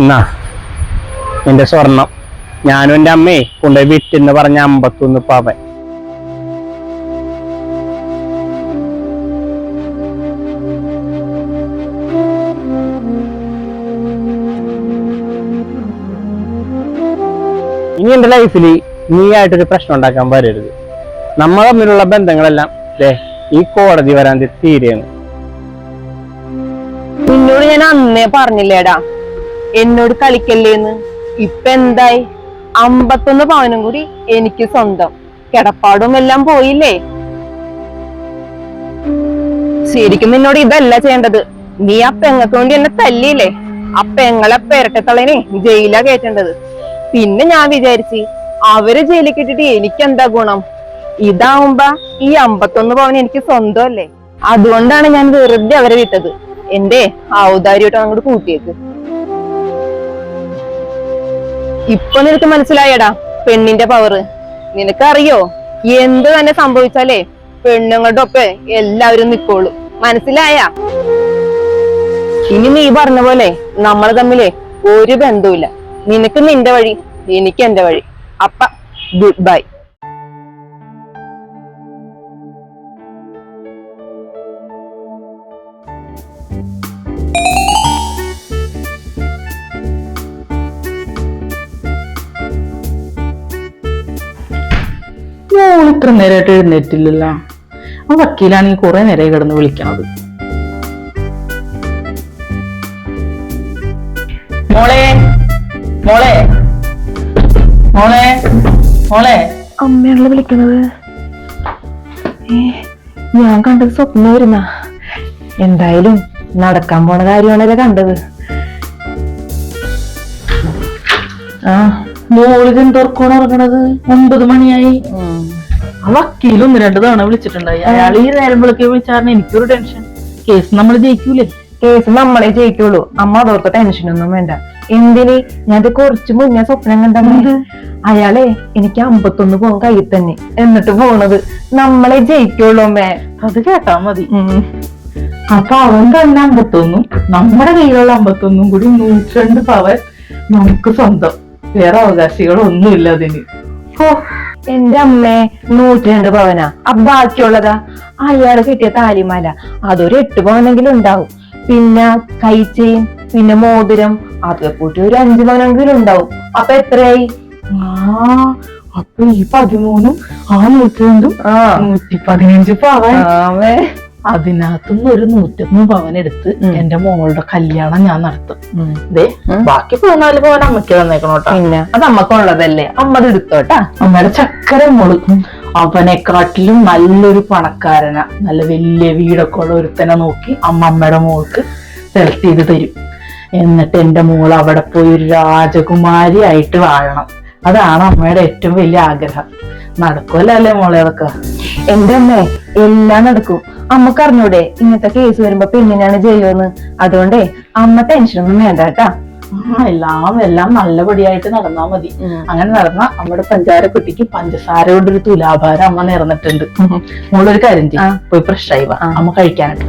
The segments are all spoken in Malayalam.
എന്നാ? എന്റെ സ്വർണം. ഞാനും എന്റെ അമ്മയെ കൊണ്ടുപോയി വിറ്റെന്ന് പറഞ്ഞ അമ്പത്തൊന്ന് പവൻ ഇനി എന്റെ ലൈഫിൽ നീ ആയിട്ടൊരു പ്രശ്നം ഉണ്ടാക്കാൻ വരരുത്. നമ്മൾ തമ്മിലുള്ള ബന്ധങ്ങളെല്ലാം ദേ ഈ കോടതി വരാൻ തീരെയാണ്. നിന്നോട് ഞാൻ അന്നേ പറഞ്ഞില്ലേടാ. എന്നോട് കളിക്കല്ലേന്ന് ഇപ്പൊ എന്തായി? അമ്പത്തൊന്ന് പവനും കൂടി എനിക്ക് സ്വന്തം. കിടപ്പാടും എല്ലാം പോയില്ലേ? ശരിക്കും നിന്നോട് ഇതല്ല ചെയ്യേണ്ടത്. നീ ആ പെങ്ങൾക്ക് വേണ്ടി എന്നെ തല്ലിയില്ലേ? ആ പെങ്ങളെ പെരട്ടത്തളനെ ജയിലാ കയറ്റേണ്ടത്. പിന്നെ ഞാൻ വിചാരിച്ച് അവർ ജയിലിൽ കിട്ടിട്ട് എനിക്ക് എന്താ ഗുണം? ഇതാവുമ്പ ഈ അമ്പത്തൊന്ന് പവൻ എനിക്ക് സ്വന്തമല്ലേ അതുകൊണ്ടാണ് ഞാൻ വെറുതെ അവരെ വിട്ടത്. എന്റെ ഔദാരിയോട്ട് അങ്ങോട്ട് കൂട്ടിയേക്ക്. ഇപ്പൊ നിനക്ക് മനസ്സിലായടാ പെണ്ണിന്റെ പവറ് നിനക്കറിയോ? എന്ത് തന്നെ സംഭവിച്ചാലേ പെണ്ണുങ്ങളുടെ ഒപ്പം എല്ലാവരും നിക്കോളൂ. മനസ്സിലായ? ഇനി നീ പറഞ്ഞ പോലെ നമ്മൾ തമ്മിലേ ഒരു ബന്ധവുമില്ല. നിനക്ക് നിന്റെ വഴി എനിക്ക് എന്റെ വഴി. അപ്പ ഗുഡ് ബൈ ഇത്ര നേരമായിട്ട് എഴുന്നേറ്റില്ലല്ല. ആ വക്കീലാണെങ്കിൽ കുറെ നേരമായി കിടന്ന് വിളിക്കണത്. മോളെ മോളെ മോളെ മോളെ. അമ്മയാണല്ലോ വിളിക്കണത്. ഞാൻ കണ്ടത് സ്വപ്നം വരുന്ന. എന്തായാലും നടക്കാൻ പോണ കാര്യമാണല്ലേ കണ്ടത്. ആ മോളിതെന്തോർക്കോണ് ഇറങ്ങണത് ഒമ്പത് മണിയായി. വക്കീൽ ഒന്ന് രണ്ട് തവണ വിളിച്ചിട്ടുണ്ടായി. അയാൾ ഈ നേരം വിളിക്കെ വിളിച്ചാറിന് എനിക്കൊരു ടെൻഷൻ. കേസ് നമ്മൾ ജയിക്കൂലേ? കേസ് നമ്മളെ ജയിക്കുള്ളൂ. അമ്മ അതോർത്ത് ടെൻഷനൊന്നും വേണ്ട. എന്തിന്? ഞാൻ കുറച്ച് മുന്നേ സ്വപ്നം കണ്ടത് അയാളെ എനിക്ക് അമ്പത്തൊന്ന് പോകും കയ്യിൽ തന്നെ. എന്നിട്ട് പോണത് നമ്മളെ ജയിക്കുള്ളൂ അമ്മേ. അത് കേട്ടാ മതി. അപ്പൊ അവൻ തന്നെ അമ്പത്തൊന്നും നമ്മുടെ കയ്യിലുള്ള അമ്പത്തൊന്നും കൂടി നൂറ്റിരണ്ട് പവൻ നമുക്ക് സ്വന്തം. വേറെ അവകാശികളൊന്നുമില്ല അതിന്. ഹോ, എന്റെ അമ്മേ നൂറ്റി രണ്ട് പവനാ. അപ്പൊ ബാക്കിയുള്ളതാ. അയാൾ കിട്ടിയ താലിമാല. അതൊരു എട്ട് പവനെങ്കിലും ഉണ്ടാവും. പിന്നെ കൈച്ചെയിൻ പിന്നെ മോതിരം അതൊക്കെ കൂട്ടി ഒരു അഞ്ചു പവനെങ്കിലും ഉണ്ടാവും. അപ്പൊ എത്രയായി? ആ അപ്പൊ ഈ പതിമൂന്നും ആ നൂറ്റിരണ്ടും ആ. നൂറ്റി പതിനഞ്ച് പവൻ. അതിനകത്തുനിന്ന് ഒരു നൂറ്റൊന്ന് പവൻ എടുത്ത്. എന്റെ മോളുടെ കല്യാണം ഞാൻ നടത്തും. ദേ. ബാക്കി പതിനാല് പവൻ അമ്മയ്ക്ക് തന്നേക്കണോട്ടോ അത് അമ്മക്കുള്ളതല്ലേ? അമ്മ അത് എടുത്തോട്ടാ അമ്മയുടെ ചക്കര മോൾ. അവനെക്കാട്ടിലും നല്ലൊരു പണക്കാരനാ. നല്ല വലിയ വീടൊക്കെ ഉള്ള ഒരുത്തനെ നോക്കി അമ്മ അമ്മയുടെ മോൾക്ക് സെലക്ട് ചെയ്ത് തരും. എന്നിട്ട് എന്റെ മോൾ അവിടെ പോയി ഒരു രാജകുമാരി ആയിട്ട് വാഴണം. അതാണ് അമ്മയുടെ ഏറ്റവും വലിയ ആഗ്രഹം. നടക്കുമല്ലേ മോളെ അതൊക്കെ? എന്റെ അമ്മേ എല്ലാം നടക്കും. അമ്മയ്ക്ക് അറിഞ്ഞൂടെ ഇങ്ങനത്തെ കേസ് വരുമ്പോ പെണ്ണിനാണ് ചെയ്യുമെന്ന് അതുകൊണ്ടേ അമ്മ ടെൻഷനൊന്നും വേണ്ട കേട്ടാ. എല്ലാം എല്ലാം നല്ലപടിയായിട്ട് നടന്നാ മതി. അങ്ങനെ നടന്ന നമ്മുടെ പഞ്ചാര കുട്ടിക്ക് പഞ്ചസാര ഒരു തുലാഭാരം അമ്മ നേർന്നിട്ടുണ്ട്. മോളൊരു കാര്യം. ചെയ്യും. പോയി ഫ്രഷ് ആയി വാ. അമ്മ കഴിക്കാനായിട്ട്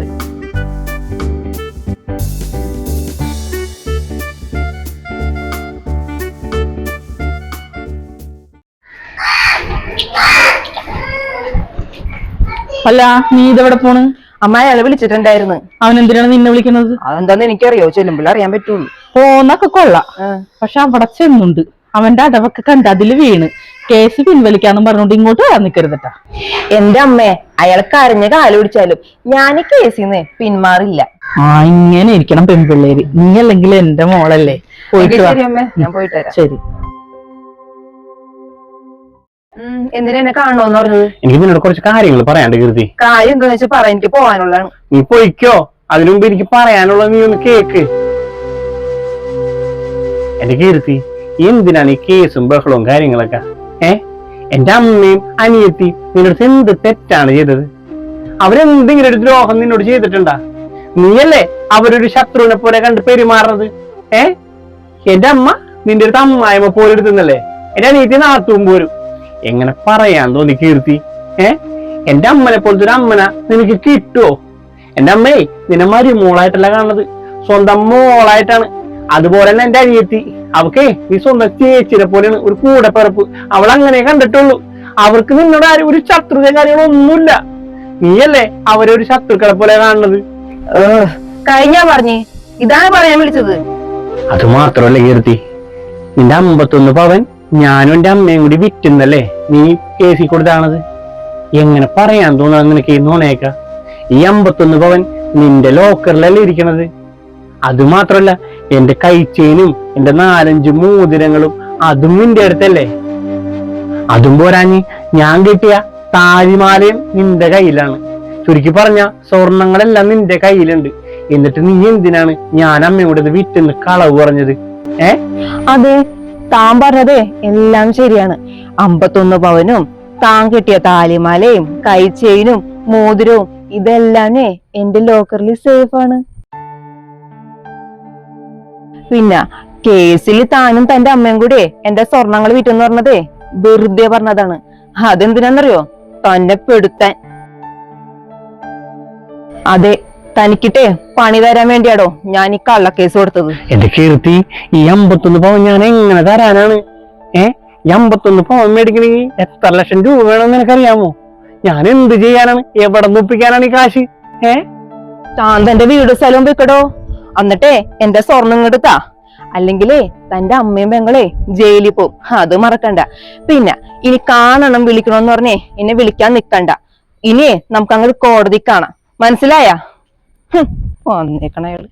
അല്ല നീ ഇതെവിടെ പോണ്? അമ്മായി അയാളെ വിളിച്ചിട്ടുണ്ടായിരുന്നു. അവൻ എന്തിനാണ് നിന്നെ വിളിക്കുന്നത്? അതെന്താന്ന് എനിക്കറിയോ? ചെല്ലുമ്പോൾ അറിയാൻ പറ്റുള്ളൂ. പോന്നൊക്കെ കൊള്ളാം. പക്ഷെ അവിടെ ചെന്നുണ്ട്. അവന്റെ അടവൊക്കെ കണ്ട് അതിൽ വീണ്. കേസ് പിൻവലിക്കാന്നും പറഞ്ഞോണ്ട് ഇങ്ങോട്ട് വരാൻ നിൽക്കരുതട്ടാ എന്റെ അമ്മേ അയാൾ കരഞ്ഞ കാൽ പിടിച്ചാലും ഞാൻ കേസിന്ന് പിന്മാറില്ല. ആ ഇങ്ങനെ ഇരിക്കണം പെൺപിള്ളേര്. നീ അല്ലെങ്കിൽ എന്റെ മോളല്ലേ. പോയിട്ട്. ശരി. എന്തിനാ എന്നെ കാണണോന്ന് പറഞ്ഞത്? എനിക്ക് നിന്നോട് കുറച്ച് കാര്യങ്ങൾ പറയാണ്ട് കീർത്തി കാര്യം എന്താ വെച്ചാൽ പറ എനിക്ക് പോവാനുള്ളതാണ്. നീ പൊയ്ക്കോ. അതിനു മുമ്പ് എനിക്ക് പറയാനുള്ള നീ ഒന്ന് കേക്ക്. എന്റെ കീർത്തി എന്തിനാണ് ഈ കേസും ബഹളവും കാര്യങ്ങളൊക്കെ? ഏ? എന്റെ അമ്മയും അനിയത്തിയും നിന്നോട് എന്ത് തെറ്റാണ് ചെയ്തത്? അവരെന്തെങ്കിലും ഒരു ദ്രോഹം നിന്നോട് ചെയ്തിട്ടുണ്ടാ? നീയല്ലേ അവരൊരു ശത്രുവിനെ പോലെ കണ്ട് പെരുമാറുന്നത്? ഏ? എന്റെ അമ്മ നിന്റെ അടുത്ത് അമ്മായിമ്മ പോലെ എടുത്തുന്നല്ലേ? എന്റെ അനിയത്തി നാത്തും പോരും എങ്ങനെ പറയാൻ തോന്നി കീർത്തി? ഏ? എന്റെ അമ്മനെ പോലത്തെ ഒരു അമ്മന നിനക്ക് കിട്ടുവോ? എന്റെ അമ്മയെ നിന്നെ മരുമോളായിട്ടല്ല കാണുന്നത്. സ്വന്തം മോളായിട്ടാണ്. അതുപോലെ തന്നെ എന്റെ അനിയത്തി. അവക്കേ നീ സ്വന്തം ചേച്ചിനെ പോലെയാണ് ഒരു കൂടെ പിറപ്പ് അവൾ അങ്ങനെ കണ്ടിട്ടുള്ളൂ. അവർക്ക് നിന്നോട് ആരും ഒരു ശത്രുത കാര്യങ്ങളൊന്നുമില്ല. നീയല്ലേ അവരെ ഒരു ശത്രുക്കളെ പോലെ കാണുന്നത്? കഴിഞ്ഞാ പറഞ്ഞേ. ഇതാണ് പറയാൻ വിളിച്ചത്. അത് മാത്രമല്ല കീർത്തി. നിന്റെ അമ്പത്തൊന്ന് പവൻ ഞാനും എന്റെ അമ്മയും കൂടി വിറ്റുന്നല്ലേ? നീ കേസിൽ കൊടുത്താണത്. എങ്ങനെ പറയാൻ തോന്നുന്നത് നിനക്ക് ഈ നോണേക്ക ഈ അമ്പത്തൊന്ന് പവൻ നിന്റെ ലോക്കറിലല്ലേ ഇരിക്കണത്? അത് മാത്രല്ല എന്റെ കൈച്ചേനും എന്റെ നാലഞ്ച് മോതിരങ്ങളും അതും നിന്റെ അടുത്തല്ലേ? അതും പോരാഞ്ഞ് ഞാൻ കിട്ടിയ താലിമാലയും നിന്റെ കയ്യിലാണ്. ചുരുക്കി പറഞ്ഞ സ്വർണങ്ങളെല്ലാം നിന്റെ കയ്യിലുണ്ട്. എന്നിട്ട് നീ എന്തിനാണ് ഞാൻ അമ്മയോട് വിറ്റെന്ന് കളവ് പറഞ്ഞത്? ഏ? അതെ താൻ പറഞ്ഞതേ എല്ലാം ശരിയാണ്. അമ്പത്തൊന്ന് പവനും താൻ കിട്ടിയ താലിമാലയും കൈച്ചെയിനും മോതിരവും ഇതെല്ലാമേ എന്റെ ലോക്കറിൽ സേഫ് ആണ്. പിന്നെ കേസിൽ താനും തന്റെ അമ്മയും കൂടെ എന്റെ സ്വർണങ്ങൾ വിറ്റെന്ന് പറഞ്ഞതേ വെറുതെ പറഞ്ഞതാണ്. അതെന്തിനാന്നറിയോ? തന്നെ പെടുത്താൻ. അതെ തനിക്കിട്ടേ പണി തരാൻ വേണ്ടിയാടോ ഞാൻ ഈ കള്ളക്കേസ് കൊടുത്തത്. എന്റെ കീർത്തി ഈ അമ്പത്തൊന്ന് പവൻ ഞാൻ എങ്ങനെ തരാനാണ്? ഏ? ഈ അമ്പത്തൊന്ന് പവൻ മേടിക്കണെങ്കിൽ എത്ര ലക്ഷം രൂപ വേണമെന്ന് നിനക്കറിയാമോ? ഞാൻ എന്ത് ചെയ്യാനാണ്? എവിടെ ഒപ്പിക്കാനാണ് ഈ കാശ്? ഏ? ശാന്തന്റെ വീട് സ്ഥലവും വെക്കടോ. എന്നിട്ടേ എന്റെ സ്വർണം താ. അല്ലെങ്കിലേ തന്റെ അമ്മയും പെങ്ങളെ ജയിലിൽ പോവും അത് മറക്കണ്ട. പിന്നെ ഇനി കാണണം വിളിക്കണം എന്ന് പറഞ്ഞേ എന്നെ വിളിക്കാൻ നിക്കണ്ട. ഇനി നമുക്ക് അങ്ങോട്ട് കോടതി കാണാം. മനസ്സിലായ? വന്നേക്കണ അയാൾ.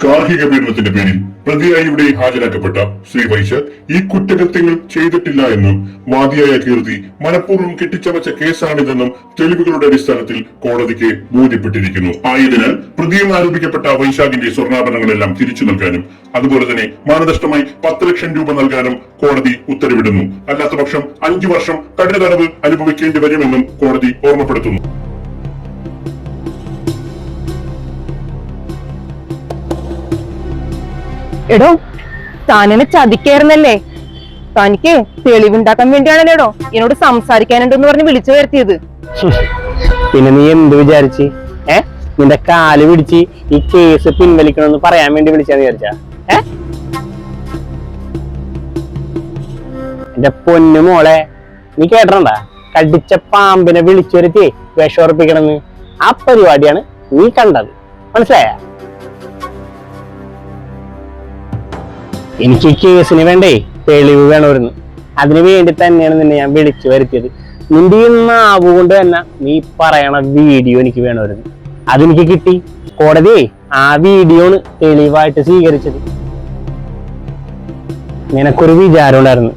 ഗാർഹിക പീഡനത്തിന്റെ പേരിൽ പ്രതിയായി ഇവിടെ ഹാജരാക്കപ്പെട്ട ശ്രീ വൈശാഖ് ഈ കുറ്റകൃത്യങ്ങൾ ചെയ്തിട്ടില്ല എന്നും വാദിയായ കീർത്തി മനഃപൂർവം കെട്ടിച്ചമച്ച കേസാണിതെന്നും തെളിവുകളുടെ അടിസ്ഥാനത്തിൽ കോടതിക്ക് ബോധ്യപ്പെട്ടിരിക്കുന്നു. ആയതിനാൽ പ്രതിയും ആരോപിക്കപ്പെട്ട വൈശാഖിന്റെ സ്വർണാഭരണങ്ങളെല്ലാം തിരിച്ചു നൽകാനും അതുപോലെ തന്നെ മാനദഷ്ടമായി പത്ത് ലക്ഷം രൂപ നൽകാനും കോടതി ഉത്തരവിടുന്നു. അല്ലാത്തപക്ഷം അഞ്ചു വർഷം കഠിന തടവ് അനുഭവിക്കേണ്ടി വരുമെന്നും കോടതി ഓർമ്മപ്പെടുത്തുന്നു. എടോ താനെന്നെ ചതിക്കായിരുന്നല്ലേ? തനിക്ക് തെളിവുണ്ടാക്കാൻ വേണ്ടിയാണല്ലോ എടോ എന്നോട് സംസാരിക്കാനുണ്ടെന്ന് പറഞ്ഞ് വിളിച്ചു വരുത്തിയത്. പിന്നെ നീ എന്ത് വിചാരിച്ച്? ഏ? നിന്റെ കാൽ പിടിച്ച് ഈ കേസ് പിൻവലിക്കണമെന്ന് പറയാൻ വേണ്ടി വിളിച്ചാന്ന് വിചാരിച്ച? ഏ? എന്റെ പൊന്നു മോളെ നീ കേട്ടണ്ട കടിച്ച പാമ്പിനെ വിളിച്ചു വരുത്തി വിഷമർപ്പിക്കണമെന്ന് ആ പരിപാടിയാണ് നീ കണ്ടത്. മനസ്സിലായ? എനിക്ക് കേസിന് വേണ്ടേ തെളിവ് വേണമായിരുന്നു. അതിന് വേണ്ടി തന്നെയാണ് നിന്നെ ഞാൻ വിളിച്ചു വരുത്തിയത്. നിന്റെ ഈ നാവ് കൊണ്ട് തന്നെ നീ പറയണ വീഡിയോ എനിക്ക് വേണമായിരുന്നു. അതെനിക്ക് കിട്ടി. കോടതി ആ വീഡിയോ തെളിവായിട്ട് സ്വീകരിച്ചത്. നിനക്കൊരു വിചാരം ഉണ്ടായിരുന്നു.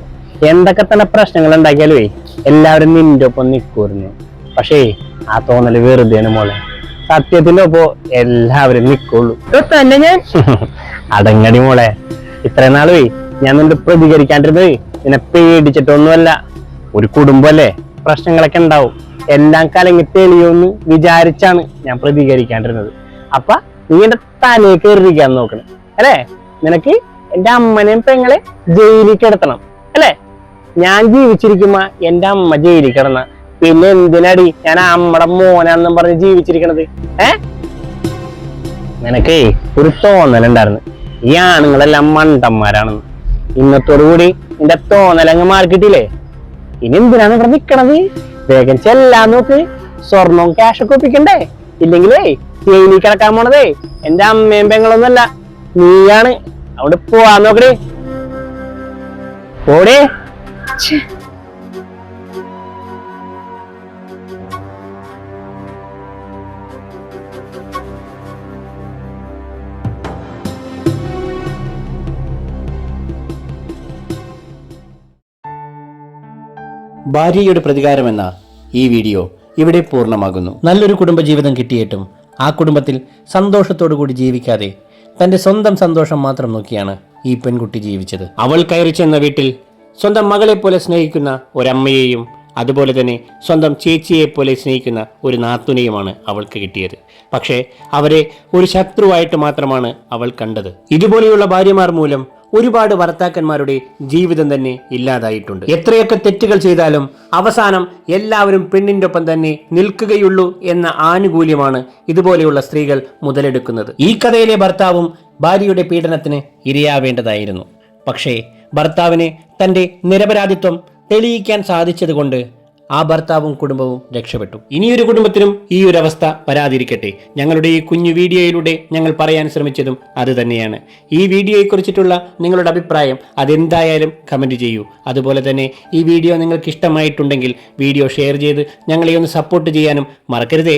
എന്തൊക്കെ തന്നെ പ്രശ്നങ്ങൾ ഉണ്ടാക്കിയാലുവേ എല്ലാവരും നിന്റെ ഒപ്പം നിൽക്കുമായിരുന്നു പക്ഷേ ആ തോന്നൽ വെറുതെ മോളെ. സത്യത്തിന്റെ ഒപ്പം എല്ലാവരും നിൽക്കുള്ളൂ തന്നെ ഞാൻ? അടങ്ങടി മോളെ. ഇത്ര നാളുവേ ഞാൻ നിന്റെ പ്രതികരിക്കാണ്ടിരുന്നത് നിന്നെ പേടിച്ചിട്ടൊന്നുമല്ല. ഒരു കുടുംബമല്ലേ? പ്രശ്നങ്ങളൊക്കെ ഉണ്ടാവും. എല്ലാം കലങ്ങി തെളിയുമെന്ന് വിചാരിച്ചാണ് ഞാൻ പ്രതികരിക്കാണ്ടിരുന്നത്. അപ്പൊ നീ എന്റെ തലയെ കയറിയിരിക്കാൻ നോക്കണം. അല്ലേ? നിനക്ക് എന്റെ അമ്മനെയും പെങ്ങളെ ജയിലിൽ കിടത്തണം. അല്ലേ? ഞാൻ ജീവിച്ചിരിക്കുമ്പോ എന്റെ അമ്മ ജയിലിൽ കിടന്ന. പിന്നെ എന്തിനടി ഞാൻ അമ്മടെ മോനാന്നും പറഞ്ഞ് ജീവിച്ചിരിക്കണത്? ഏ? നിനക്കേ ഒരു തോന്നലുണ്ടായിരുന്നു. ഈ ആണുങ്ങളെല്ലാം മണ്ടന്മാരാണെന്ന് ഇന്നത്തോടു കൂടി നിന്റെ തോന്നലങ്ങ് മാർക്കിട്ടില്ലേ ഇനി എന്തിനാണ് ഇവിടെ നിക്കണത്? വേഗം ചെല്ലാൻ നോക്ക്. സ്വർണവും ക്യാഷൊക്കെ ഒപ്പിക്കണ്ടേ? ഇല്ലെങ്കിലേ ജയിലിൽ കിടക്കാൻ പോണതേ. എന്റെ അമ്മയും പെങ്ങളൊന്നുമല്ല. നീയാണ്. അവിടെ പോവാൻ നോക്കടേ. പോടേ ഭാര്യയുടെ പ്രതികാരമെന്ന ഈ വീഡിയോ ഇവിടെ പൂർണമാകുന്നു. നല്ലൊരു കുടുംബജീവിതം കിട്ടിയിട്ടും ആ കുടുംബത്തിൽ സന്തോഷത്തോടു കൂടി ജീവിക്കാതെ തന്റെ സ്വന്തം സന്തോഷം മാത്രം നോക്കിയാണ് ഈ പെൺകുട്ടി ജീവിച്ചത്. അവൾ കയറി ചെന്ന വീട്ടിൽ സ്വന്തം മകളെ പോലെ സ്നേഹിക്കുന്ന ഒരമ്മയെയും അതുപോലെ തന്നെ സ്വന്തം ചേച്ചിയെ പോലെ സ്നേഹിക്കുന്ന ഒരു നാത്തുനെയുമാണ് അവൾക്ക് കിട്ടിയത്. പക്ഷേ അവരെ ഒരു ശത്രുവായിട്ട് മാത്രമാണ് അവൾ കണ്ടത്. ഇതുപോലെയുള്ള ഭാര്യമാർ മൂലം ഒരുപാട് ഭർത്താക്കന്മാരുടെ ജീവിതം തന്നെ ഇല്ലാതായിട്ടുണ്ട്. എത്രയൊക്കെ തെറ്റുകൾ ചെയ്താലും അവസാനം എല്ലാവരും പെണ്ണിന്റെ ഒപ്പം തന്നെ നിൽക്കുകയുള്ളൂ എന്ന ആനുകൂല്യമാണ് ഇതുപോലെയുള്ള സ്ത്രീകൾ മുതലെടുക്കുന്നത്. ഈ കഥയിലെ ഭർത്താവും ഭാര്യയുടെ പീഡനത്തിന് ഇരയാവേണ്ടതായിരുന്നു. പക്ഷേ ഭർത്താവിന് തന്റെ നിരപരാധിത്വം തെളിയിക്കാൻ സാധിച്ചതുകൊണ്ട് ആ ഭർത്താവും കുടുംബവും രക്ഷപ്പെട്ടു. ഇനിയൊരു കുടുംബത്തിനും ഈ ഒരു അവസ്ഥ വരാതിരിക്കട്ടെ. ഞങ്ങളുടെ ഈ കുഞ്ഞു വീഡിയോയിലൂടെ ഞങ്ങൾ പറയാൻ ശ്രമിച്ചതും അത് തന്നെയാണ്. ഈ വീഡിയോയെക്കുറിച്ചിട്ടുള്ള നിങ്ങളുടെ അഭിപ്രായം അതെന്തായാലും കമന്റ് ചെയ്യൂ. അതുപോലെ തന്നെ ഈ വീഡിയോ നിങ്ങൾക്ക് ഇഷ്ടമായിട്ടുണ്ടെങ്കിൽ വീഡിയോ ഷെയർ ചെയ്ത് ഞങ്ങളെ ഒന്ന് സപ്പോർട്ട് ചെയ്യാനും മറക്കരുതേ.